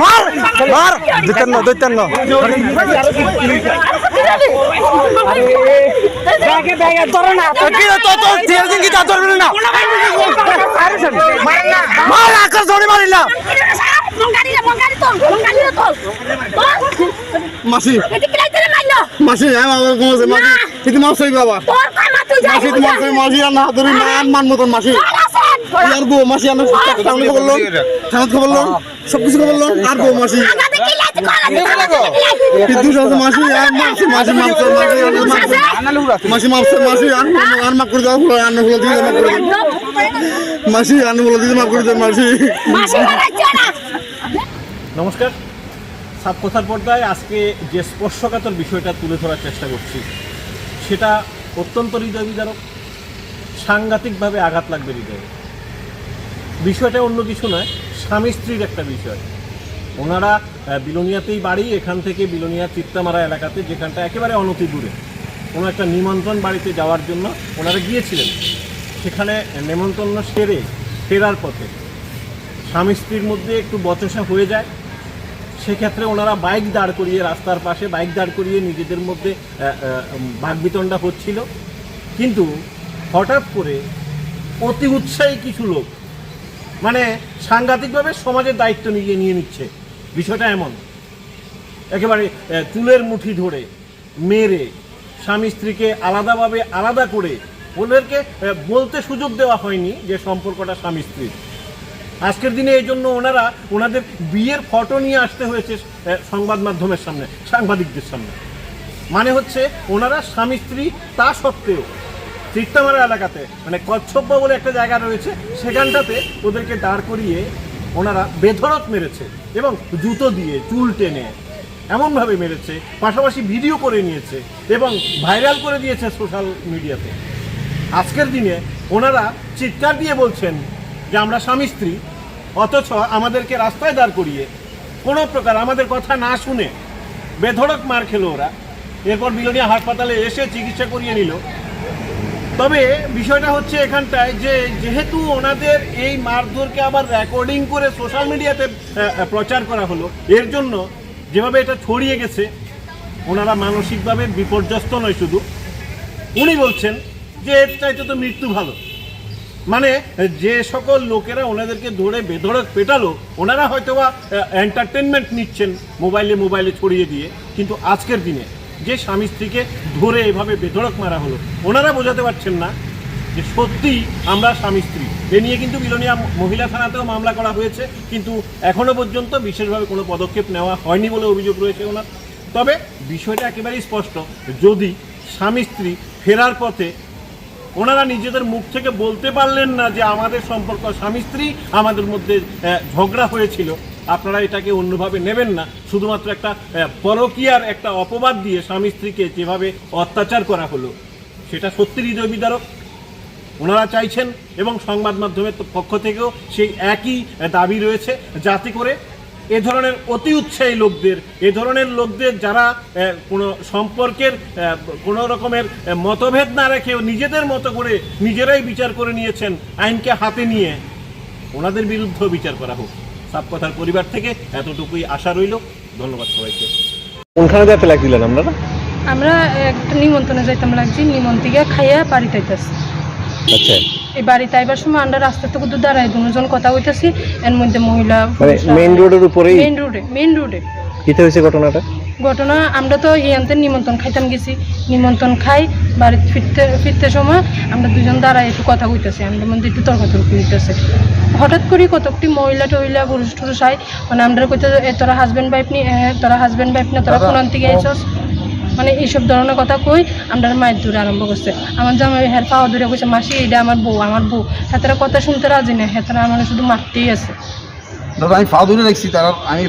মার মার। দৈতান্ন না। মার আকাশ ধরে মারিল না। মাসি। মাসি হ্যাঁ ঘুমাচ্ছে মাসি। কিন্তু মাছ বাবা? মাসি তোমার সেই মাসি আর না ধরি মান মান মতন মাসি। আর গো মাসি আর সামনে খবর লোন খবর লোন সব কিছু খবর লোন আর গো মাসি আছে মাসি আর মাসি মাসি মাংস মাসি মাসি মাংস মাসি আর আর মাক করে দাও মাসি করে দাও মাসি নমস্কার সাবকথার পর্দায় আজকে যে স্পর্শকাতর বিষয়টা তুলে ধরার চেষ্টা করছি সেটা অত্যন্ত হৃদয় বিদারক সাংঘাতিকভাবে আঘাত লাগবে হৃদয়ে বিষয়টা অন্য কিছু নয়, স্বামী স্ত্রীর একটা বিষয়। ওনারা বিলোনিয়াতেই বাড়ি, এখান থেকে বিলোনিয়া চিত্তামারা এলাকাতে, যেখানটা একেবারে অনতি দূরে। কোনো একটা নিমন্ত্রণ বাড়িতে যাওয়ার জন্য ওনারা গিয়েছিলেন। সেখানে নেমন্তন্ন সেরে, ফেরার পথে। স্বামী স্ত্রীর মধ্যে একটু বচসা হয়ে যায়। সেক্ষেত্রে ওনারা বাইক দাঁড় করিয়ে রাস্তার পাশে বাইক দাঁড় করিয়ে নিজেদের মধ্যে বাগবিতণ্ডা হচ্ছিল। কিন্তু হঠাৎ করে অতি উৎসাহী কিছু লোক মানে সাংঘাতিকভাবে সমাজের দায়িত্ব নিয়ে নিয়ে নিচ্ছে। বিষয়টা এমন। একেবারে চুলের মুঠি ধরে মেরে স্বামী স্ত্রীকে আলাদাভাবে আলাদা করে ওদেরকে বলতে সুযোগ দেওয়া হয়নি যে সম্পর্কটা স্বামী স্ত্রীর। আজকের দিনে এই জন্য ওনারা, ওনাদের বিয়ের ফটো নিয়ে আসতে হয়েছে সংবাদ মাধ্যমের সামনে, সাংবাদিকদের সামনে। মানে হচ্ছে, ওনারা স্বামী স্ত্রী তা সত্ত্বেও চিত্তামারা এলাকাতে মানে কচ্ছপ্য বলে একটা জায়গা রয়েছে, সেখানটাতে ওদেরকে দাঁড় করিয়ে ওনারা বেধড়ক মেরেছে এবং জুতো দিয়ে চুল টেনে এমনভাবে মেরেছে, পাশাপাশি ভিডিও করে নিয়েছে এবং ভাইরাল করে দিয়েছে সোশ্যাল মিডিয়াতে। আজকের দিনে ওনারা চিৎকার দিয়ে বলছেন যে আমরা স্বামী স্ত্রী, অথচ আমাদেরকে রাস্তায় দাঁড় করিয়ে কোনো প্রকার আমাদের কথা না শুনে বেধড়ক মার খেলো ওরা। এরপর বিলোনিয়া হাসপাতালে এসে চিকিৎসা করিয়ে নিল। তবে বিষয়টা হচ্ছে এখানটায় যে যেহেতু ওনাদের এই মারধরকে আবার রেকর্ডিং করে সোশ্যাল মিডিয়াতে প্রচার করা হলো, এর জন্য যেভাবে এটা ছড়িয়ে গেছে, ওনারা মানসিকভাবে বিপর্যস্ত নয় শুধু। উনি বলছেন যে এর চাইতে তো মৃত্যু ভালো। মানে যে সকল লোকেরা ওনাদেরকে ধরে বেধড়ক পেটালো, ওনারা হয়তো বা এন্টারটেনমেন্ট নিচ্ছেন মোবাইলে মোবাইলে ছড়িয়ে দিয়ে, কিন্তু আজকের দিনে যে স্বামী স্ত্রীকে ধরে এভাবে বেধড়ক মারা হলো, ওনারা বোঝাতে পারছেন না যে সত্যি আমরা স্বামী স্ত্রী। এ নিয়ে কিন্তু বিলোনিয়া মহিলা থানাতেও মামলা করা হয়েছে, কিন্তু এখনও পর্যন্ত বিশেষভাবে কোনো পদক্ষেপ নেওয়া হয়নি বলে অভিযোগ রয়েছে ওনার। তবে বিষয়টা একেবারেই স্পষ্ট, যদি স্বামী স্ত্রী ফেরার পথে ওনারা নিজেদের মুখ থেকে বলতে পারলেন না যে আমাদের সম্পর্ক স্বামী স্ত্রী, আমাদের মধ্যে ঝগড়া হয়েছিল আপনারা এটাকে অন্যভাবে নেবেন না। শুধুমাত্র একটা পরকীয়ার একটা অপবাদ দিয়ে স্বামী স্ত্রীকে যেভাবে অত্যাচার করা হলো, সেটা সত্যি হৃদয় বিদারক ওনারা চাইছেন এবং সংবাদ মাধ্যমের পক্ষ থেকেও সেই একই দাবি রয়েছে, যাতে করে এ ধরনের অতি উৎসাহী লোকদের, এ ধরনের লোকদের যারা কোনো সম্পর্কের কোনো রকমের মতভেদ না রেখেও নিজেদের মতো করে নিজেরাই বিচার করে নিয়েছেন আইনকে হাতে নিয়ে, ওনাদের বিরুদ্ধেও বিচার করা হোক। সাবকথার পরিবার থেকে এতটুকুই আশা রইল। ধন্যবাদ সবাইকে। কোনখানে যেতে লাগছিলেন আপনারা? আমরা একটা নিমন্ত্রণে যাইতাম লাগছি নিমন্ত্রিকা খাইয়া বাড়িতে আইতাছি আচ্ছা। এই বাড়িতে আইবার সময় আমরা রাস্তা থেকে দূর দাঁড়াই দুজন কথা হইতাছি এর মধ্যে মহিলা মানে মেইন রোডের উপরেই? মেইন রোডে মেইন রোডে কিতে হয়েছে ঘটনাটা? ঘটনা আমরা তো ইয়ান্তে নিমন্ত্রণ খাইতাম গেছি। নিমন্ত্রণ খাই বাড়িতে ফিরতে ফিরতে সময় আমরা দুজন দাঁড়াই একটু কথা কইতেছি আমাদের মধ্যে একটু তর্কাতর্কি হইতেছে হঠাৎ করে কতকটি মহিলা টহিলা পুরুষ টুরুষ আই মানে আমরা কইতে এ তোরা হাজব্যান্ড ওয়াইফ নি তোরা হাজব্যান্ড ওয়াইফ না তোরা কোন থেকে আইসস মানে এইসব ধরনের কথা কই আমরা মায়ের দূরে আরম্ভ করছে। আমার জামাই হের পাওয়া দূরে কইছে মাসি এটা আমার বউ আমার বউ। হেতারা কথা শুনতে রাজি না হেতারা আমার শুধু মারতেই আছে। দাদা আমি দূরে দেখছি তার আমি